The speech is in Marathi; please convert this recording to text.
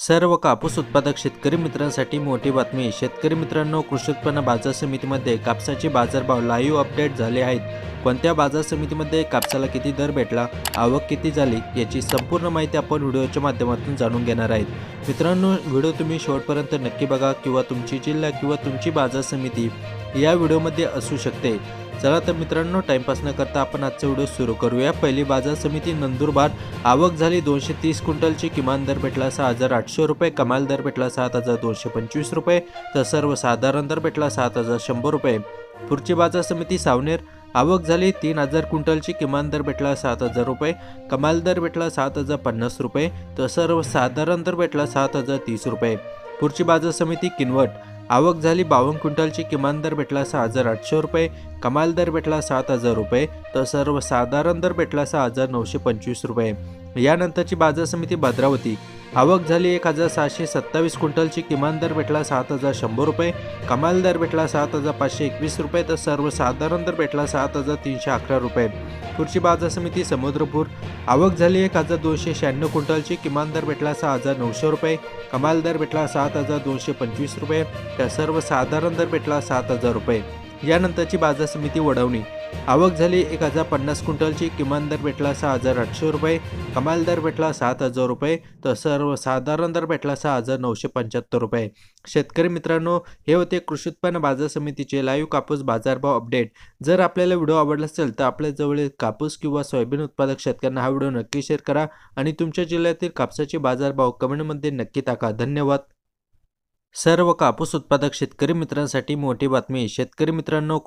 सर्व कापूस उत्पादक शेतकरी मित्रांसाठी मोठी बातमी. शेतकरी मित्रांनो कृषी उत्पन्न बाजार समितीमध्ये कापसाचे बाजारभाव लाईव्ह अपडेट झाले आहेत. कोणत्या बाजार समितीमध्ये कापसाला किती दर भेटला आवक किती झाली याची संपूर्ण माहिती आपण व्हिडिओच्या माध्यमातून जाणून घेणार आहेत. मित्रांनो व्हिडिओ तुम्ही शेवटपर्यंत नक्की बघा किंवा तुमची जिल्हा किंवा तुमची बाजार समिती या व्हिडिओमध्ये असू शकते. चला तर मित्रांनो टाइमपास न करता आपण आजचा व्हिडिओ सुरू करूया. पहिली बाजार समिती नंदुरबार. आवक झाली दोनशे तीस क्विंटलची. किमान दर भेटला सहा हजार आठशे रुपये. कमाल दर भेटला सात हजार दोनशे पंचवीस रुपये. तर सर्वसाधारण दर भेटला सात हजार शंभर रुपये. पुढची बाजार समिती सावनेर. आवक झाली तीन हजार क्विंटलची. किमान दर भेटला सात हजार रुपये. कमाल दर भेटला सात हजार पन्नास रुपये. तर सर्वसाधारण दर भेटला सात हजार तीस रुपये. पुढची बाजार समिती किनवट. आवक झाली बावन्न क्विंटलची किमान दर भेटला सहा हजार आठशे रुपये कमाल दर भेटला सात हजार रुपये तर सर्वसाधारण दर भेटला सहा हजार नऊशे पंचवीस रुपये. यानंतरची बाजार समिती भद्रावती. आवक झाली एक हजार सहाशे सत्तावीस क्विंटलची. किमान दर भेटला सात हजार शंभर रुपये. कमाल दर भेटला सात हजार पाचशे एकवीस रुपये. तर सर्वसाधारण दर भेटला सात हजार तीनशे अकरा रुपये. पुढची बाजार समिती समुद्रपूर. आवक झाली एक हजार दोनशे शहाण्णव क्विंटलची. किमान दर भेटला सहा हजार नऊशे रुपये. कमाल दर भेटला सात हजार दोनशे पंचवीस रुपये. तर सर्वसाधारण दर भेटला सात हजार रुपये. यानंतरची बाजार समिती वडवणी. आवक झाली एक हजार पन्नास क्विंटलची. किमान दर भेटला सहा हजार आठशे रुपये. कमाल दर भेटला सात हजार रुपये. तर सर्वसाधारण दर भेटला सहा हजार नऊशे पंच्याहत्तर रुपये. शेतकरी मित्रांनो हे होते कृषी उत्पन्न बाजार समितीचे लाईव्ह कापूस बाजारभाव अपडेट. जर आपल्याला व्हिडिओ आवडला असेल तर आपल्याजवळील कापूस किंवा सोयाबीन उत्पादक शेतकऱ्यांना हा व्हिडिओ नक्की शेअर करा आणि तुमच्या जिल्ह्यातील कापसाचे बाजारभाव कमेंटमध्ये नक्की टाका. धन्यवाद. सर्व कापूस उत्पादक शेतकरी मित्रांसाठी मोठी बातमी. शेतकरी मित्रांनो